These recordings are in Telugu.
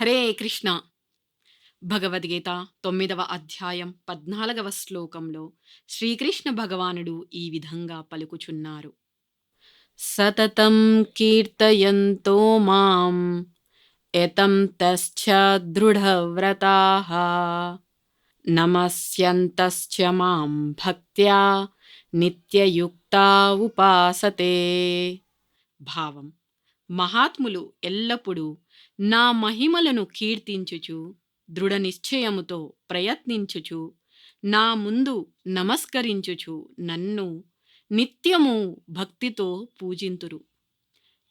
హరే కృష్ణ. భగవద్గీత తొమ్మిదవ అధ్యాయం పద్నాలుగవ శ్లోకంలో శ్రీకృష్ణ భగవానుడు ఈ విధంగా పలుకుచున్నారు. సతతం కీర్తయంతో మాం ఎతం తశ్చ దృఢవ్రతా. నమస్యంతశ్చ మాం భక్త్యా నిత్యయుక్తా ఉపాసతే. భావం మహాత్ములు ఎల్లప్పుడూ నా మహిమలను కీర్తించుచు దృఢ నిశ్చయముతో ప్రయత్నించుచు నా ముందు నమస్కరించుచు నన్ను నిత్యము భక్తితో పూజింతురు.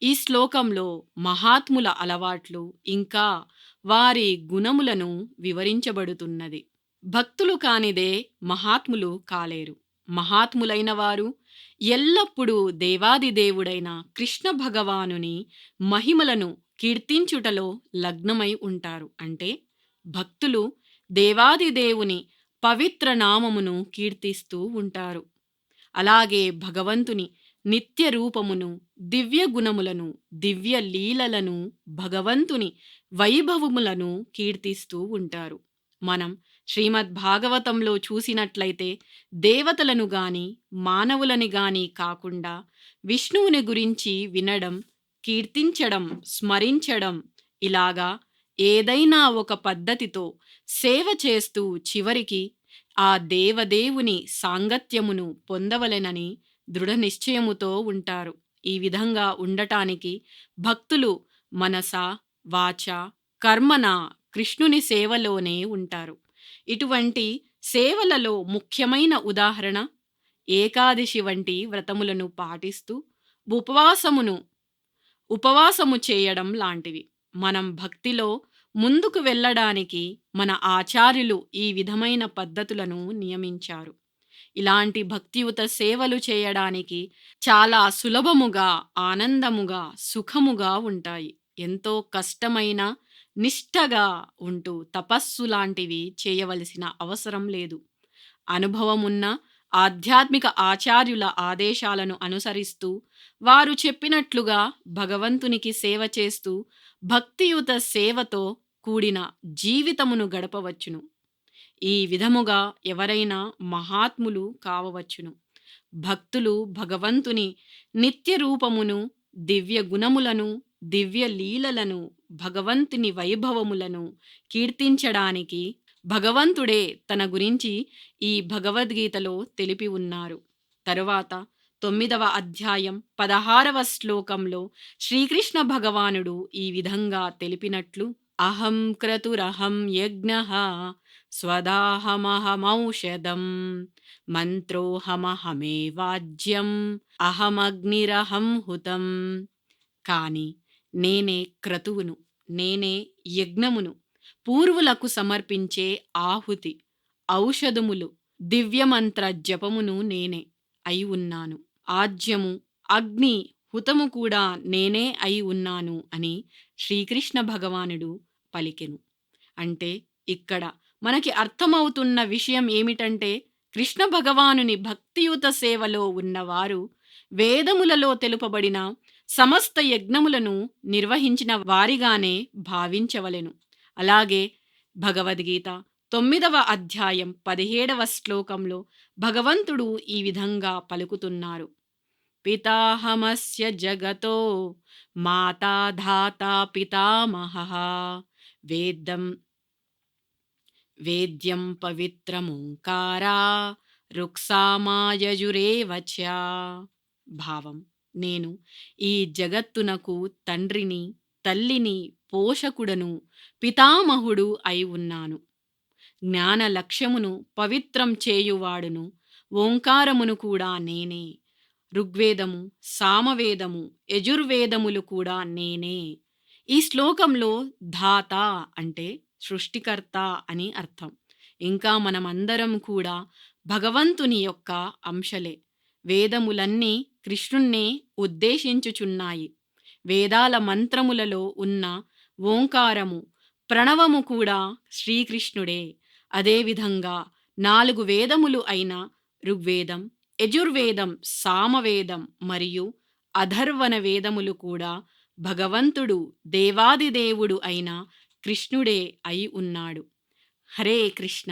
ఈ శ్లోకంలో మహాత్ముల అలవాట్లు ఇంకా వారి గుణములను వివరించబడుతున్నది. భక్తులు కానిదే మహాత్ములు కాలేరు. మహాత్ములైన వారు ఎల్లప్పుడూ దేవాదిదేవుడైన కృష్ణ భగవానుని మహిమలను కీర్తించుటలో లగ్నమై ఉంటారు. అంటే భక్తులు దేవాదిదేవుని పవిత్ర నామమును కీర్తిస్తూ ఉంటారు. అలాగే భగవంతుని నిత్య రూపమును దివ్య గుణములను దివ్య లీలలను భగవంతుని వైభవములను కీర్తిస్తూ ఉంటారు. మనం శ్రీమద్ భాగవతంలో చూసినట్లయితే దేవతలను గాని మానవులని గాని కాకుండా విష్ణువుని గురించి వినడం కీర్తించడం స్మరించడం ఇలాగా ఏదైనా ఒక పద్ధతితో సేవ చేస్తూ చివరికి ఆ దేవదేవుని సాంగత్యమును పొందవలెనని దృఢ నిశ్చయముతో ఉంటారు. ఈ విధంగా ఉండటానికి భక్తులు మనస వాచ కర్మన కృష్ణుని సేవలోనే ఉంటారు. ఇటువంటి సేవలలో ముఖ్యమైన ఉదాహరణ ఏకాదశి వంటి వ్రతములను పాటిస్తూ ఉపవాసమును ఉపవాసము చేయడం లాంటివి. మనం భక్తిలో ముందుకు వెళ్ళడానికి మన ఆచార్యులు ఈ విధమైన పద్ధతులను నియమించారు. ఇలాంటి భక్తియుత సేవలు చేయడానికి చాలా సులభముగా ఆనందముగా సుఖముగా ఉంటాయి. ఎంతో కష్టమైన నిష్టగా ఉంటూ తపస్సు లాంటివి చేయవలసిన అవసరం లేదు. అనుభవమున్న ఆధ్యాత్మిక ఆచార్యుల ఆదేశాలను అనుసరిస్తూ వారు చెప్పినట్లుగా భగవంతునికి సేవ చేస్తూ భక్తియుత సేవతో కూడిన జీవితమును గడపవచ్చును. ఈ విధముగా ఎవరైనా మహాత్ములు కావవచ్చును. భక్తులు భగవంతుని నిత్య రూపమును దివ్య గుణములను దివ్య లీలలను భగవంతుని వైభవములను కీర్తించడానికి భగవంతుడే తన గురించి ఈ భగవద్గీతలో తెలిపి ఉన్నారు. తరువాత తొమ్మిదవ అధ్యాయం పదహారవ శ్లోకంలో శ్రీకృష్ణ భగవానుడు ఈ విధంగా తెలిపినట్లు అహం క్రతురహం యజ్ఞ స్వదాహమహమౌషధం మంత్రోహమహమే వాజ్యం అహమగ్నిరహం హుతం. కానీ నేనే క్రతువును నేనే యజ్ఞమును. పూర్వులకు సమర్పించే ఆహుతి ఔషధములు దివ్యమంత్ర జపమును నేనే అయి ఉన్నాను. ఆజ్యము అగ్ని హుతము కూడా నేనే అయి ఉన్నాను అని శ్రీకృష్ణ భగవానుడు పలికెను. అంటే ఇక్కడ మనకి అర్థమవుతున్న విషయం ఏమిటంటే కృష్ణ భగవానుని భక్తియుత సేవలో ఉన్నవారు వేదములలో తెలుపబడిన సమస్త యజ్ఞములను నిర్వహించిన వారిగానే భావించవలెను. అలాగే భగవద్గీత తొమ్మిదవ అధ్యాయం పదిహేడవ శ్లోకంలో భగవంతుడు ఈ విధంగా పలుకుతున్నారు. పితాహమస్య జగతో మాతాధాత పితామహ. వేదం వేద్యం పవిత్రమోంకారా రుక్సామాయజురేవ భావం. నేను ఈ జగత్తునకు తండ్రిని తల్లిని పోషకుడను పితామహుడు అయి ఉన్నాను. జ్ఞాన లక్ష్యమును పవిత్రం చేయువాడును ఓంకారమును కూడా నేనే. ఋగ్వేదము సామవేదము యజుర్వేదములు కూడా నేనే. ఈ శ్లోకంలో ధాత అంటే సృష్టికర్త అని అర్థం. ఇంకా మనమందరం కూడా భగవంతుని యొక్క అంశలే. వేదములన్నీ కృష్ణున్నే ఉద్దేశించుచున్నాయి. వేదాల మంత్రములలో ఉన్న ఓంకారము ప్రణవము కూడా శ్రీకృష్ణుడే. అదేవిధంగా నాలుగు వేదములు అయిన ఋగ్వేదం యజుర్వేదం సామవేదం మరియు అధర్వణ వేదములు కూడా భగవంతుడు దేవాదిదేవుడు అయిన కృష్ణుడే అయి ఉన్నాడు. హరే కృష్ణ.